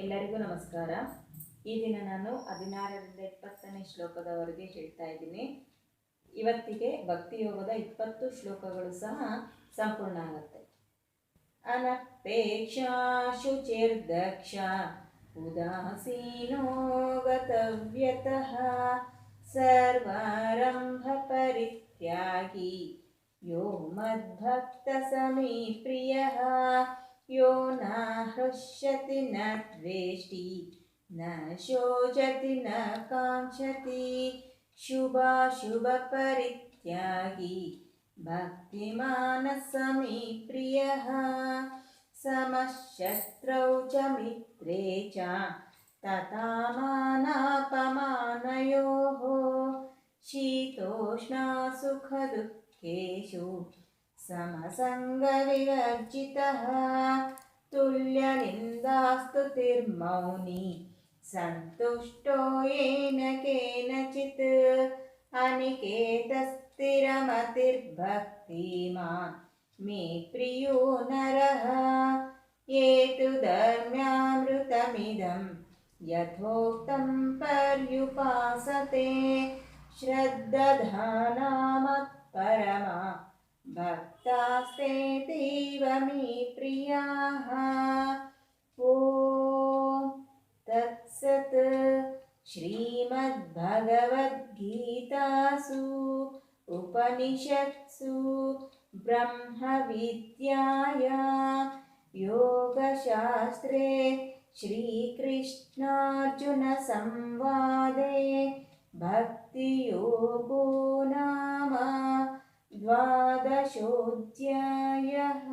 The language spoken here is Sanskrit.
ಎಲ್ಲರಿಗೂ ನಮಸ್ಕಾರ. ಈ ದಿನ ನಾನು ಹದಿನಾರರಿಂದ ಇಪ್ಪತ್ತನೇ ಶ್ಲೋಕದವರೆಗೆ ಹೇಳ್ತಾ ಇದ್ದೀನಿ. ಇವತ್ತಿಗೆ ಭಕ್ತಿಯೋಗದ ಇಪ್ಪತ್ತು ಶ್ಲೋಕಗಳು ಸಹ ಸಂಪೂರ್ಣ ಆಗುತ್ತೆ. ಅನಪೇಕ್ಷಾ ಶುಚಿರ್ದಕ್ಷ ಉದಾಸೀನೋ ಸರ್ವಾರಂಭ ಪರಿತ್ಯಾಗಿ ಯೋ ಮದ್ಭಕ್ತ ಸಮೀ ಪ್ರಿಯಃ यो न हृष्यति न द्वेष्टि न शोचति न काङ्क्षति। शुभाशुभपरित्यागी भक्तिमानः समी प्रियः। समशत्रौ च मित्रे च तथा मानापमानयोः। शीतोष्णासुखदुःखेषु समसङ्गविवर्जितः। तुल्यनिन्दास्तुतिर्मौनी सन्तुष्टो येन केनचित्। अनिकेतस्थिरमतिर्भक्तिमान् मे प्रियो नरः। ये तु धर्म्यामृतमिदं यथोक्तं पर्युपासते। श्रद्दधानामत्परमा भक्तास्तेतीव मे प्रियाः ॐ तत्सत् श्रीमद्भगवद्गीतासु उपनिषत्सु ब्रह्मविद्याया योगशास्त्रे श्रीकृष्णार्जुनसंवादे भक्तियोगो चोध्यायः